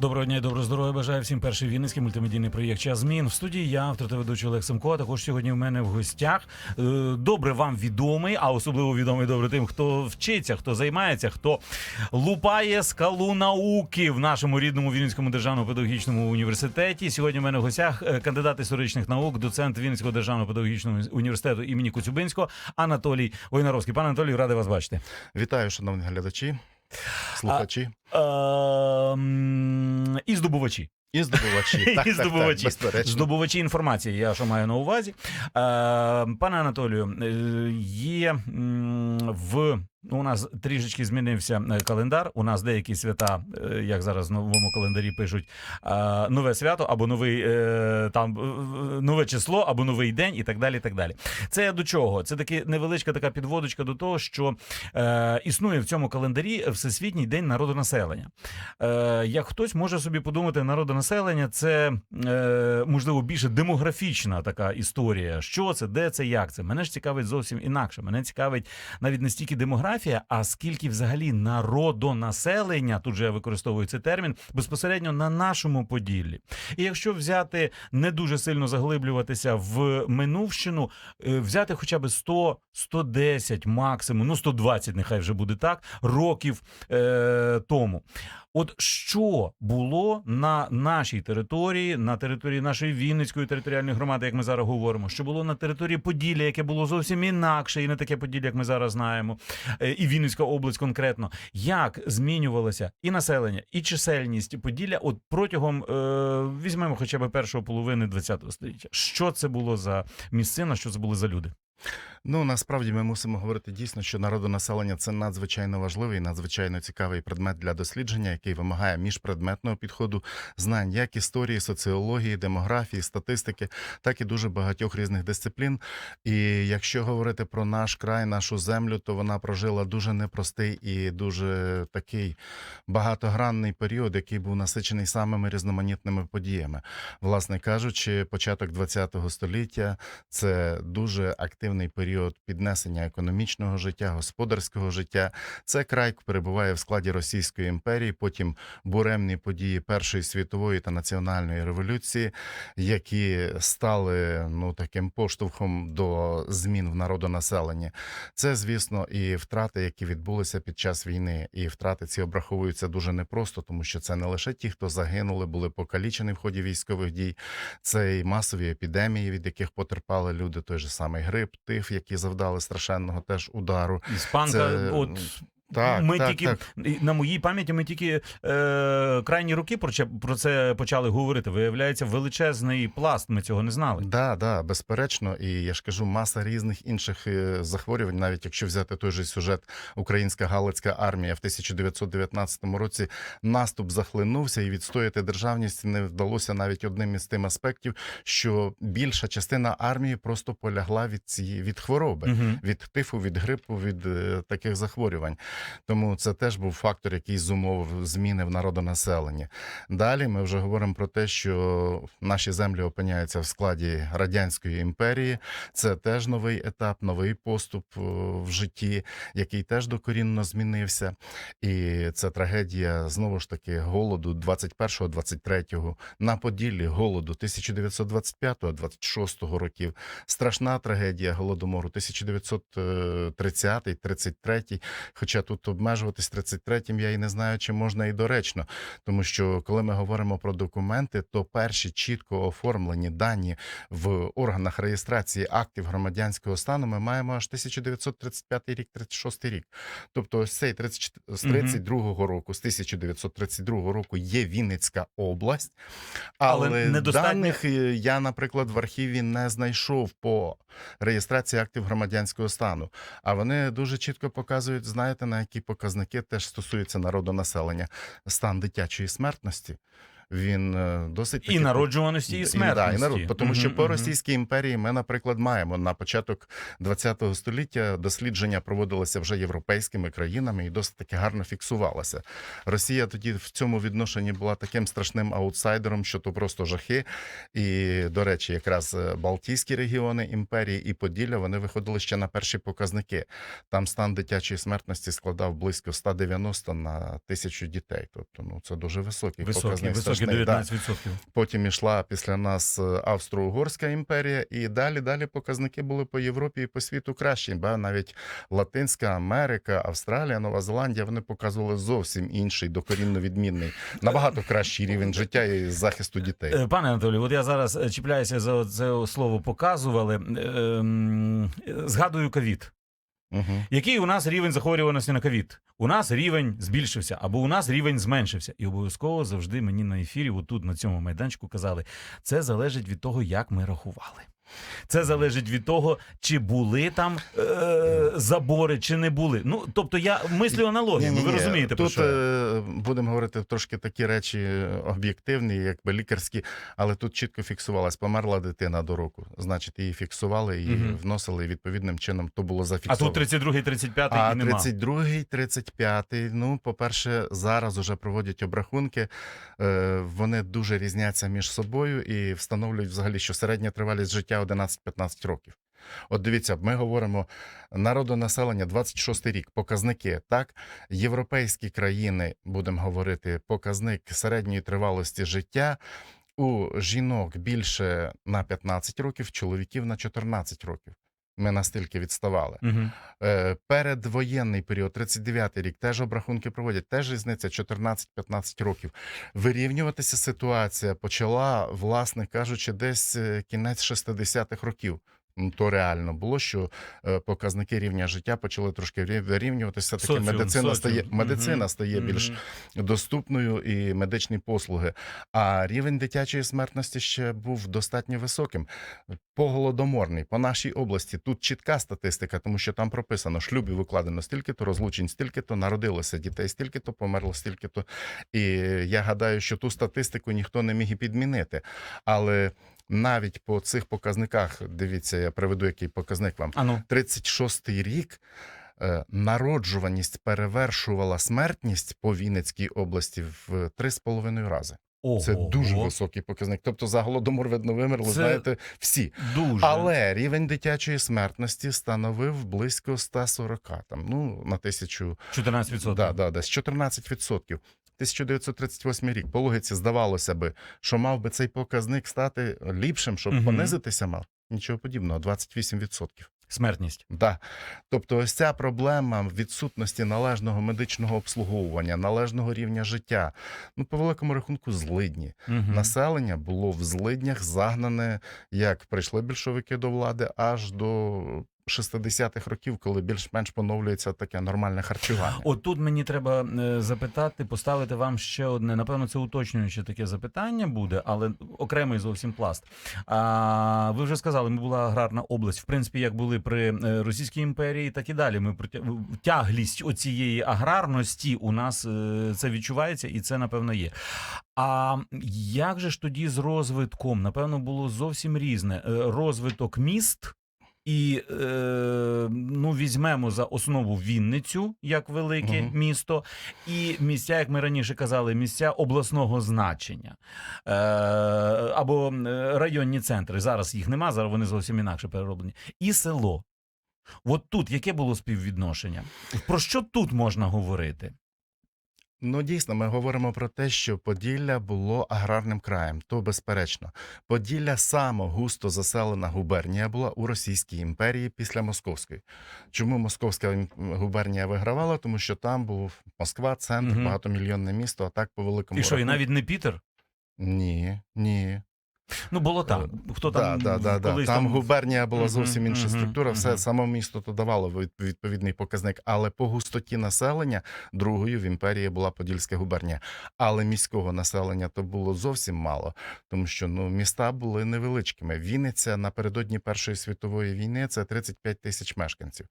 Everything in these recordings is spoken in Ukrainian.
Доброго дня і доброго здоров'я. Бажаю всім перший вінницький мультимедійний проєкт «Час змін. В студії я, автор та ведучий Олег Семко. а Також сьогодні в мене в гостях е, добре вам відомий, а особливо відомий добре тим, хто вчиться, хто займається, хто лупає скалу науки в нашому рідному Вінницькому державному педагогічному університеті. Сьогодні в мене в гостях е, кандидат історичних наук, доцент Вінницького державного педагогічного університету імені Коцюбинського Анатолій Войнаровський. Пане Анатолій, радий вас бачити. Вітаю, шановні глядачі, слухачі Ем, і здобувачі. і здобувачі. Так, І так, здобувачі. Так. Здобувачі інформації, я що маю на увазі. Е, пане Анатолію, е, є в. У нас трішечки змінився е, календар. У нас деякі свята, е, як зараз в новому календарі пишуть, нове свято або новий е, там нове число, або новий день, і так далі. так далі. Це до чого? Це таки невеличка така підводочка до того, що е, існує в цьому календарі Всесвітній день народонаселення. Е, як хтось може собі подумати, народонаселення це е, можливо більше демографічна така історія. Що це, де це, як це? Мене ж цікавить зовсім інакше. Мене цікавить навіть не стільки демографія, а скільки взагалі народонаселення, тут же я використовую цей термін, безпосередньо на нашому поділлі. І якщо взяти не дуже сильно заглиблюватися в минувщину, е, взяти хоча б 100, 110 максимум, ну 120, нехай вже буде так, років е, тому. От що було на нашій території, на території нашої Вінницької територіальної громади, як ми зараз говоримо, що було на території Поділля, яке було зовсім інакше, і не таке Поділля, як ми зараз знаємо, е, і Вінницька область конкретно, як змінювалося і населення, і чисельність Поділля, от протягом е, візьмемо хоча б першої половини ХХ століття. Що це було за місцина, що це були за люди? Ну насправді ми мусимо говорити дійсно, що народонаселення це надзвичайно важливий, надзвичайно цікавий предмет для дослідження, який вимагає міжпредметного підходу, знань як історії, соціології, демографії, статистики, так і дуже багатьох різних дисциплін. І якщо говорити про наш край, нашу землю, то вона прожила дуже непростий і дуже такий багатогранний період, який був насичений самими різноманітними подіями. Власне кажучи, початок ХХ століття це дуже активний період піднесення економічного життя, господарського життя. Це край перебуває в складі Російської імперії. Потім буремні події Першої світової та національної революції, які стали ну таким поштовхом до змін в народонаселенні. Це, звісно, і втрати, які відбулися під час війни, і втрати ці обраховуються дуже непросто, тому що це не лише ті, хто загинули, були покалічені в ході військових дій, це і масові епідемії, від яких потерпали люди, той же самий грип, тиф, які завдали страшенного теж удару. Іспанка, Це, от Так, ми так, тільки так. на моїй пам'яті, ми тільки е, крайні роки про, це- про це почали говорити. Виявляється, величезний пласт. Ми цього не знали. Да, да, безперечно, і я ж кажу, маса різних інших е, захворювань. Навіть якщо взяти той же сюжет Українська Галицька армія в 1919 році наступ захлинувся, і відстояти державність не вдалося навіть одним із тим аспектів, що більша частина армії просто полягла від цієї від хвороби. Угу. Від тифу, від грипу, від е, таких захворювань. Тому це теж був фактор, який зумовив зміни в народонаселенні. Далі ми вже говоримо про те, що наші землі опиняються в складі радянської імперії. Це теж новий етап, новий поступ е, в житті, який теж докорінно змінився. І це трагедія знову ж таки голоду 21-23 на Поділлі, голоду 1925-26 років. Страшна трагедія голодомору 1930-33. Хоча тут обмежуватись 33-м я і не знаю, чи можна і доречно, тому що коли ми говоримо про документи, то перші чітко оформлені дані в органах реєстрації актів громадянського стану ми маємо аж 1935 рік, 36 рік. Тобто, ось цей 30, з Мгм. 32 року, з 1932 року є Вінницька область, Але але, недостатньо- даних е, я, наприклад, в архіві не знайшов по реєстрації актів громадянського стану. А вони дуже чітко показують, знаєте, на які показники теж стосуються народонаселення. Стан дитячої смертності він е, досить І народжуваності, і І, да, і народ, тому що по. Російській імперії ми, наприклад, маємо на початок ХХ століття дослідження проводилися вже європейськими країнами і досить таки гарно фіксувалося. Росія тоді в цьому відношенні була таким страшним аутсайдером, що то просто жахи. І, до речі, якраз е, Балтійські регіони імперії і Поділля вони виходили ще на перші показники. Там стан дитячої смертності складав близько 190 на тисячу дітей. Тобто, ну це дуже високий Високий, показник. високий да. 19%. Потім ішла після нас е, Австро-Угорська імперія, і далі далі показники були по Європі і по світу кращі. Ба навіть Латинська Америка, Австралія, Нова Зеландія вони показували зовсім інший, докорінно відмінний, набагато кращий рівень життя і захисту дітей. Е, Пане Анатолію, от я зараз е, чіпляюся за це слово показували. Ем, Згадую ковід. Угу. Який у нас рівень захворюваності на ковід? У нас рівень збільшився, або у нас рівень зменшився. І обов'язково завжди мені на ефірі, отут на цьому майданчику, казали: це залежить від того, як ми рахували. Це залежить від того, чи були там е- забори, чи не були. Ну тобто я мислю аналогіями. Ви розумієте, про тут що я? е, будемо говорити трошки такі речі е, об'єктивні, якби лікарські, але тут чітко фіксувалась, померла дитина до року. Значить, її фіксували, її Мгм. вносили і відповідним чином. То було А зафіксовано. тут 32-й, 35-й А і нема. 32-й, 35-й, ну, по-перше, зараз уже проводять обрахунки. Е, Вони дуже різняться між собою і встановлюють взагалі, що середня тривалість життя 11-15 років. От дивіться, ми говоримо народонаселення 26 рік, показники. Так, європейські країни, будемо говорити, показник середньої тривалості життя. У жінок більше на 15 років, чоловіків на 14 років. Ми настільки відставали. Угу. Е, Передвоєнний період, 39-й рік, теж обрахунки проводять, теж різниця 14-15 років. Вирівнюватися ситуація почала, власне кажучи, десь е, кінець 60-х років. То реально було, що е, показники рівня життя почали трошки вирівнюватися. Таки Соціум, медицина стає медицина Мгм. стає більш доступною і медичні послуги. А рівень дитячої смертності ще був достатньо високим. Поголодоморний по нашій області тут чітка статистика, тому що там прописано шлюбів укладено стільки-то, розлучень стільки-то, народилося дітей стільки-то, померло стільки-то. І я гадаю, що ту статистику ніхто не міг і підмінити. Але навіть по цих показниках, дивіться, я приведу який показник вам. Ану. 36-й рік е, народжуваність перевершувала смертність по Вінницькій області в 3,5 рази. Це дуже високий показник. Тобто за голодомор, видно, вимерли, Це знаєте, всі. Дуже. Але рівень дитячої смертності становив близько 140, там, ну, на тисячу 14%. Да, да, десь 14%. 1938 рік. По логіці здавалося би, що мав би цей показник стати ліпшим, щоб Мгм. понизитися мав. Нічого подібного, 28%. Смертність. Да. Тобто, ось ця проблема відсутності належного медичного обслуговування, належного рівня життя. Ну, по великому рахунку, злидні. Мгм. Населення було в злиднях загнане, як прийшли більшовики до влади, аж до 60-х років, коли більш-менш поновлюється таке нормальне харчування. От тут мені треба е, запитати, поставити вам ще одне. Напевно, це уточнююче таке запитання буде, але окремий зовсім пласт. А ви вже сказали, ми була аграрна область. В принципі, як були при е, Російській імперії, так і далі. Ми тяглість оцієї аграрності у нас е, це відчувається, і це напевно є. А як же ж тоді з розвитком? Напевно, було зовсім різне. Розвиток міст. І е, ну візьмемо за основу Вінницю як велике Мгм. місто, і місця, як ми раніше казали, місця обласного значення е, або районні центри. Зараз їх нема, зараз вони зовсім інакше перероблені. І село. От тут яке було співвідношення? Про що тут можна говорити? Ну, дійсно, ми говоримо про те, що Поділля було аграрним краєм, то безперечно. Поділля само густо заселена губернія була у Російській імперії після Московської. Чому Московська губернія вигравала? Тому що там був Москва, центр, угу. багатомільйонне місто, а так по великому І що, і навіть не Пітер? Ні, ні. Ну, було так. Хто там да, да, да. Там губернія була зовсім інша мгм, структура. Все мгм. само місто то давало від- відповідний показник. Але по густоті населення другою в імперії була Подільська губернія. Але міського населення то було зовсім мало, тому що ну міста були невеличкими. Вінниця напередодні Першої світової війни це 35 тисяч мешканців.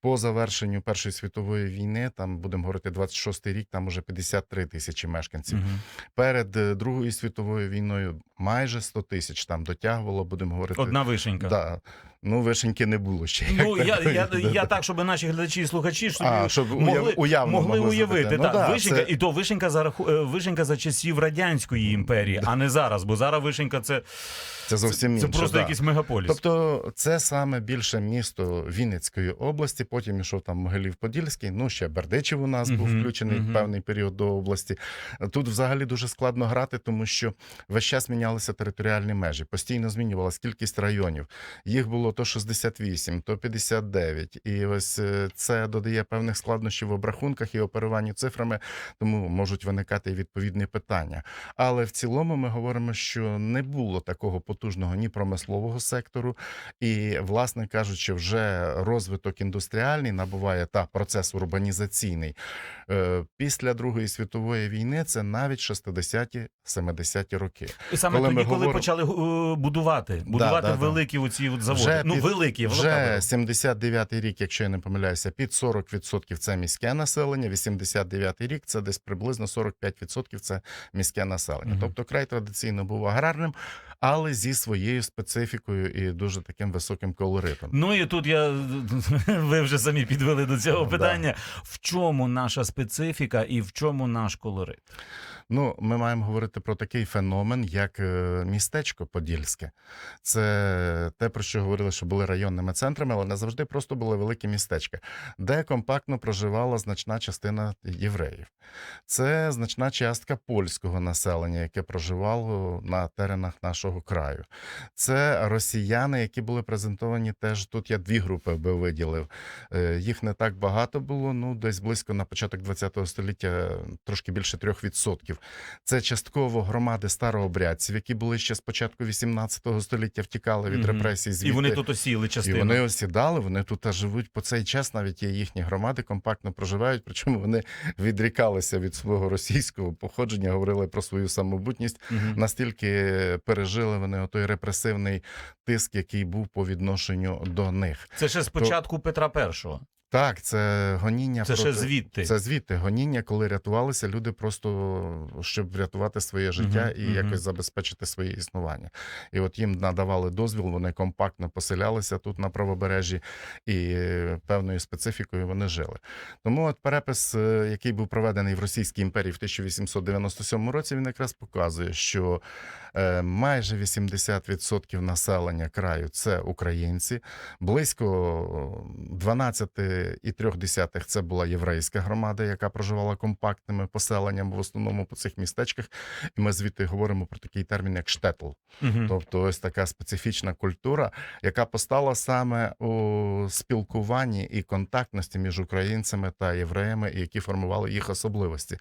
По завершенню Першої світової війни, там будемо говорити 26-й рік, там уже 53 тисячі мешканців. Мгм. Перед е, Другою світовою війною майже 100 тисяч там дотягувало, будемо говорити. Одна вишенька. Да. Ну, вишеньки не було ще. Ну, я, я, я так, щоб наші глядачі і слухачі собі А, щоб могли, уявно могли могли уявити. зробити. Так, Ну, да, вишенька, це- І то вишенька за, е, вишенька за часів Радянської імперії, а не зараз, бо зараз вишенька це, Це зовсім це інше. просто да. якийсь мегаполіс. Тобто це саме більше місто Вінницької області, потім ішов там Могилів-Подільський, ну ще Бердичів у нас був включений мгм. певний період до області. Тут взагалі дуже складно грати, тому що весь час мінялися територіальні межі, постійно змінювалася кількість районів. Їх було то 68, то 59. І ось е, це додає певних складнощів в обрахунках і оперуванні цифрами, тому можуть виникати і відповідні питання. Але в цілому ми говоримо, що не було такого потужного ні промислового сектору, і, власне кажучи, вже розвиток індустріальний набуває та процес урбанізаційний. Е, Після Другої світової війни це навіть 60-ті, 70-ті роки. І саме коли тоді, ми коли говоримо- почали е, будувати, будувати да, да. великі оці от заводи. Вже ну, під- великі, Вже велика- 79-й рік, якщо я не помиляюся, під 40% це міське населення, 89-й рік це десь приблизно 45% це міське населення. Мгм. Тобто край традиційно був аграрним, але зі своєю специфікою і дуже таким високим колоритом. Ну і тут я ви вже самі підвели до цього Да. питання. В чому наша специфіка і в чому наш колорит? Ну, ми маємо говорити про такий феномен, як е, містечко Подільське. Це те, про що говорили, що були районними центрами, але не завжди просто були великі містечка, де компактно проживала значна частина євреїв. Це значна частка польського населення, яке проживало на теренах нашого краю. Це росіяни, які були презентовані теж тут. Я дві групи би виділив. Е, Їх не так багато було, ну десь близько на початок ХХ століття, трошки більше 3%. Це частково громади старообрядців, які були ще з початку 18 століття, втікали від Мгм. репресій. Звідти. І вони тут осіли І вони осідали, вони тут живуть по цей час. Навіть є їхні громади, компактно проживають. Причому вони відрікалися від свого російського походження, говорили про свою самобутність. Мгм. Настільки пережили вони той репресивний тиск, який був по відношенню до них. Це ще з початку Петра І. Так, це гоніння Це ще проти... звідти. Це звідти гоніння, коли рятувалися люди просто щоб врятувати своє життя Мгм, і мгм. якось забезпечити своє існування. І от їм надавали дозвіл, вони компактно поселялися тут на правобережжі і е, певною специфікою вони жили. Тому от перепис, е, який був проведений в Російській імперії в 1897 році, він якраз показує, що майже 80% населення краю це українці, близько 12,3 це була єврейська громада, яка проживала компактними поселеннями в основному по цих містечках. І ми звідти говоримо про такий термін, як штетл. Мгм. Тобто, ось така специфічна культура, яка постала саме у спілкуванні і контактності між українцями та євреями, які формували їх особливості.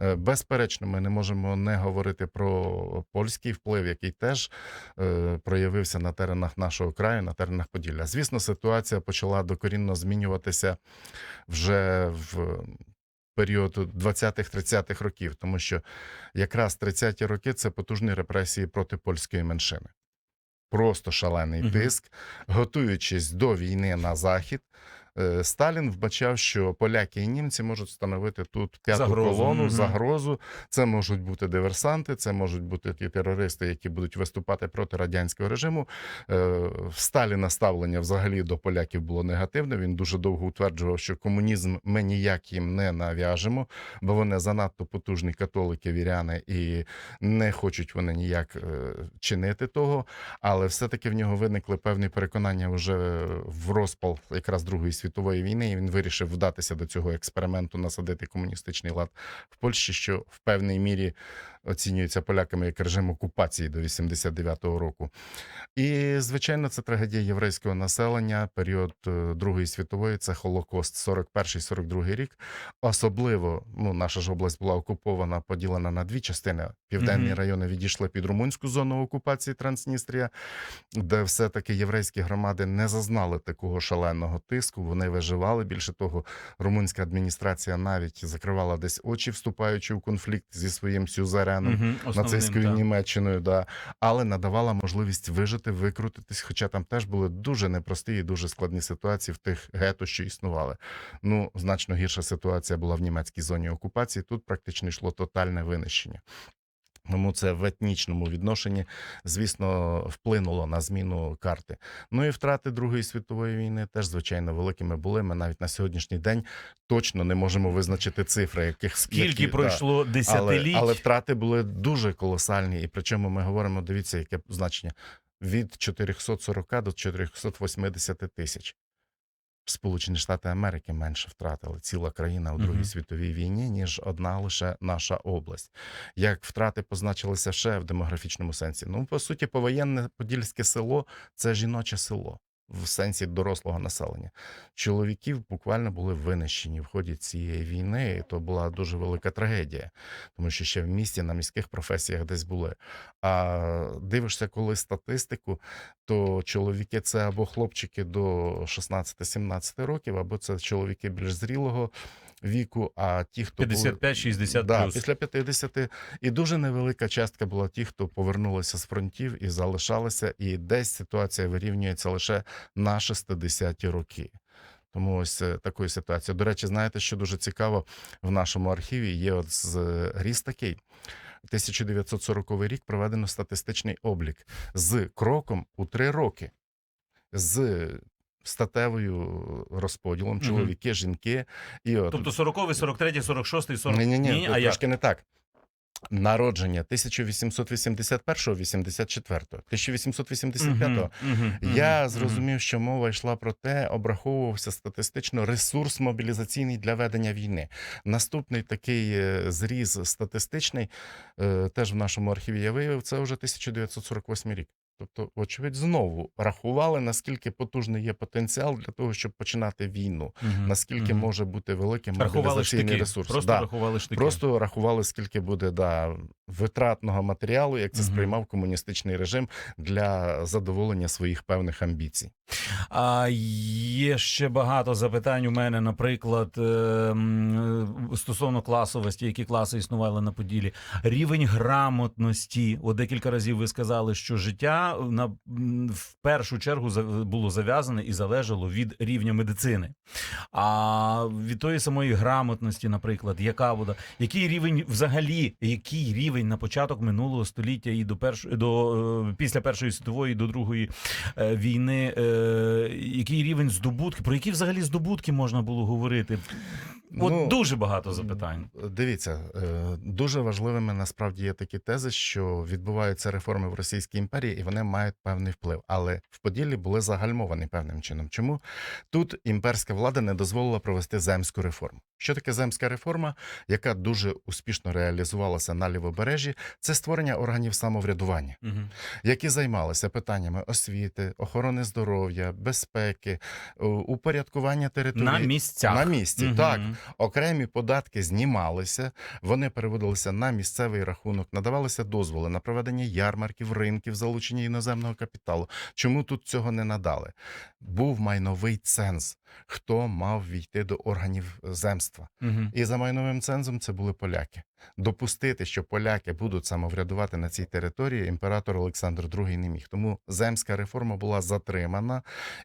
Е, Безперечно, ми не можемо не говорити про польський вплив, який теж е, проявився на теренах нашого краю, на теренах Поділля. Звісно, ситуація почала докорінно змінюватися вже в. Період 20-30-х років, тому що якраз 30-ті роки це потужні репресії проти польської меншини. Просто шалений тиск. Готуючись до війни на захід, Сталін вбачав, що поляки і німці можуть встановити тут п'яту Загрозу, колону, загрозу. Це можуть бути диверсанти, це можуть бути ті терористи, які будуть виступати проти радянського режиму. Е, В Сталіна ставлення взагалі до поляків було негативне. Він дуже довго утверджував, що комунізм ми ніяк їм не нав'яжемо, бо вони занадто потужні католики, віряни, і не хочуть вони ніяк е, чинити того. Але все-таки в нього виникли певні переконання вже в розпал якраз Другої світової війни. І він вирішив вдатися до цього експерименту, насадити комуністичний лад в Польщі, що в певній мірі оцінюється поляками як режим окупації до 89-го року. І, звичайно, це трагедія єврейського населення. Період е, Другої світової це Холокост, 41-42 рік. Особливо ну, наша ж область була окупована, поділена на дві частини. Південні Мгм. райони відійшли під румунську зону окупації Трансністрія, де все-таки єврейські громади не зазнали такого шаленого тиску. Вони виживали. Більше того, румунська адміністрація навіть закривала десь очі, вступаючи в конфлікт зі своїм сюзереном Мгм, основним, нацистською та. Німеччиною, да, але надавала можливість вижити, викрутитись. Хоча там теж були дуже непрості і дуже складні ситуації в тих гето, що існували. Ну, значно гірша ситуація була в німецькій зоні окупації. Тут практично йшло тотальне винищення. Тому це в етнічному відношенні, звісно, вплинуло на зміну карти. Ну і втрати Другої світової війни теж, звичайно, великими були. Ми навіть на сьогоднішній день точно не можемо визначити цифри, яких Скільки які, да, пройшло але, десятиліть? але втрати були дуже колосальні. І причому ми говоримо, дивіться, яке значення від 440 до 480 тисяч. Сполучені Штати Америки менше втратили ціла країна у Другій Мгм. світовій війні, ніж одна лише наша область. Як втрати позначилися ще в демографічному сенсі? Ну, по суті, повоєнне подільське село це жіноче село в сенсі дорослого населення. Чоловіків буквально були винищені в ході цієї війни. І то була дуже велика трагедія, тому що ще в місті на міських професіях десь були. А дивишся, коли статистику, то чоловіки це або хлопчики до 16-17 років, або це чоловіки більш зрілого віку. А ті, хто 55-60 да, плюс. після 50. І дуже невелика частка була ті, хто повернулися з фронтів і залишалися, і десь ситуація вирівнюється лише на 60-ті роки. Тому ось е, такою ситуацією. До речі, знаєте, що дуже цікаво в нашому архіві є от з е, ріс такий. 1940 рік проведено статистичний облік з кроком у три роки. З статевою розподілом, чоловіки, жінки. І от Тобто 40, 43, 46, 40. ні, ні, ні, а як? трошки не так. Народження 1881 84 1885 Мгм, мгм, я мгм, зрозумів, що мова йшла про те, обраховувався статистично ресурс мобілізаційний для ведення війни. Наступний такий е, зріз статистичний, е, теж в нашому архіві я виявив, це вже 1948 рік. Тобто, очевидь, знову рахували, наскільки потужний є потенціал для того, щоб починати війну, мгм, наскільки мгм. може бути великим мобілізаційний ресурс. Просто Да. рахували штики. Просто рахували, скільки буде да, витратного матеріалу, як це Мгм. сприймав комуністичний режим для задоволення своїх певних амбіцій. А є ще багато запитань у мене, наприклад, е, стосовно класовості, які класи існували на Поділі. Рівень грамотності. От декілька разів ви сказали, що життя на в першу чергу було зав'язане і залежало від рівня медицини. А від тої самої грамотності, наприклад, яка буде, який рівень взагалі, який рівень на початок минулого століття і до першої до е, після першої світової до другої е, війни, е, який рівень здобутки, про які взагалі здобутки можна було говорити? От Ну, дуже багато запитань. Дивіться, дуже важливими насправді є такі тези, що відбуваються реформи в Російській імперії, і вони мають певний вплив. Але в Поділлі були загальмовані певним чином. Чому тут імперська влада не дозволила провести земську реформу? Що таке земська реформа, яка дуже успішно реалізувалася на лівобережжі? Це створення органів самоврядування. Угу. які займалися питаннями освіти, охорони здоров'я, безпеки, упорядкування території На місцях. На місці, Мгм. так. Окремі податки знімалися, вони переводилися на місцевий рахунок, надавалися дозволи на проведення ярмарків, ринків, залучення іноземного капіталу. Чому тут цього не надали? Був майновий ценз. Хто мав війти до органів земства? Угу. І за майновим цензом це були поляки. Допустити, що поляки будуть самоврядувати на цій території, імператор Олександр II не міг. Тому земська реформа була затримана,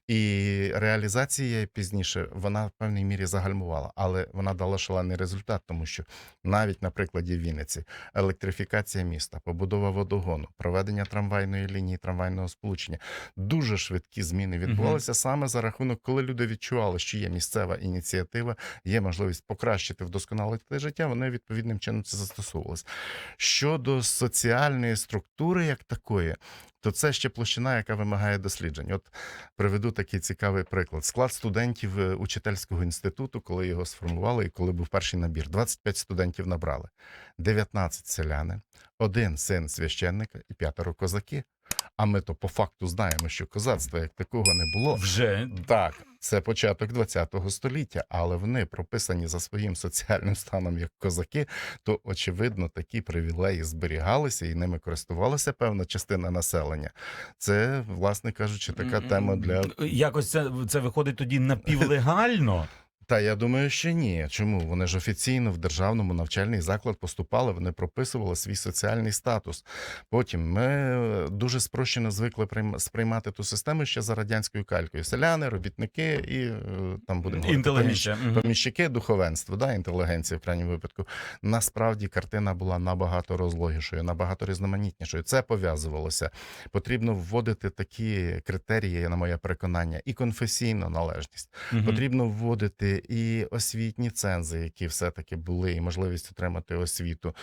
і реалізація пізніше вона в певній мірі загальмувала, але вона дала шалений результат, тому що навіть на прикладі Вінниці електрифікація міста, побудова водогону, проведення трамвайної лінії, трамвайного сполучення, дуже швидкі зміни відбувалися саме за рахунок, коли люди відчували, що є місцева ініціатива, є можливість покращити, вдосконалити життя. Вони відповідним чином це застосовувалось. Щодо соціальної структури як такої, то це ще площина, яка вимагає досліджень. От приведу такий цікавий приклад. Склад студентів е, учительського інституту, коли його сформували, і коли був перший набір, 25 студентів набрали, 19 селяни, один син священника і п'ятеро козаки. А ми то по факту знаємо, що козацтва як такого не було. Вже Так, це початок ХХ століття, але вони прописані за своїм соціальним станом як козаки, то очевидно такі привілеї зберігалися і ними користувалася певна частина населення. Це, власне кажучи, така тема для якось це, це виходить тоді напівлегально. Та я думаю, що ні. Чому вони ж офіційно в державному навчальний заклад поступали, вони прописували свій соціальний статус. Потім ми е, дуже спрощено звикли прийм- сприймати ту систему ще за радянською калькою. Селяни, робітники і е, там будемо Інтелігенція. поміщ- поміщики, духовенство, да, інтелігенція в крайньому випадку. Насправді картина була набагато розлогішою, набагато різноманітнішою. Це пов'язувалося. Потрібно вводити такі критерії, на моє переконання, і конфесійну належність. Потрібно вводити і освітні цензи, які все-таки були, і можливість отримати освіту.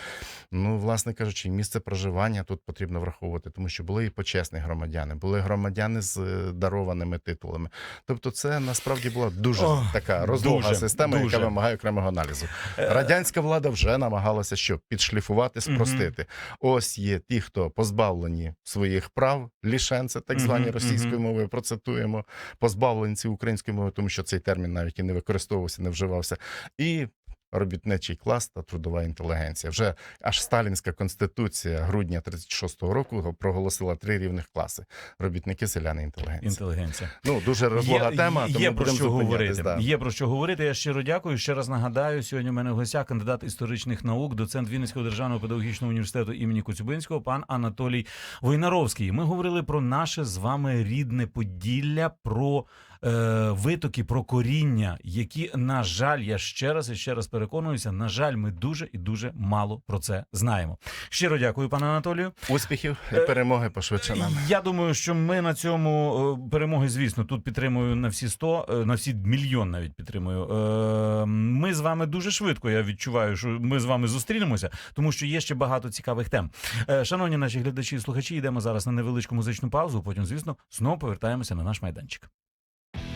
Ну, власне кажучи, місце проживання тут потрібно враховувати, тому що були і почесні громадяни, були громадяни з е, дарованими титулами. Тобто, це насправді була дуже Ох, така розлога дуже, система, дуже. яка вимагає окремого аналізу. Е, Радянська влада вже намагалася що підшліфувати, спростити. Ось є ті, хто позбавлені своїх прав, лішенці, так звані Мгм, російською мгм. мовою, процитуємо, позбавленці української мови, тому що цей термін навіть і не використовувався, не вживався. І робітничий клас та трудова інтелігенція. Вже аж сталінська конституція грудня 36-го року проголосила три рівних класи: робітники, селяни, інтелігенція. Інтелігенція. Ну дуже розлога Є- тема. Є, тому про що говорити. да. Є про що говорити. Я щиро дякую. Ще раз нагадаю, сьогодні в мене в гостях кандидат історичних наук, доцент Вінницького державного педагогічного університету імені Коцюбинського, пан Анатолій Войнаровський. Ми говорили про наше з вами рідне Поділля, про е, витоки, про коріння, які, на жаль, я ще раз і ще раз переконуюся. На жаль, ми дуже і дуже мало про це знаємо. Щиро дякую, пане Анатолію. Успіхів і Е, перемоги пошвидше нам. Я думаю, що ми на цьому е, перемоги, звісно, тут підтримую на всі 100, е, на всі мільйон навіть підтримую. Ми з вами дуже швидко. Я відчуваю, що ми з вами зустрінемося, тому що є ще багато цікавих тем. Шановні наші глядачі і слухачі, йдемо зараз на невеличку музичну паузу. Потім, звісно, знову повертаємося на наш майданчик.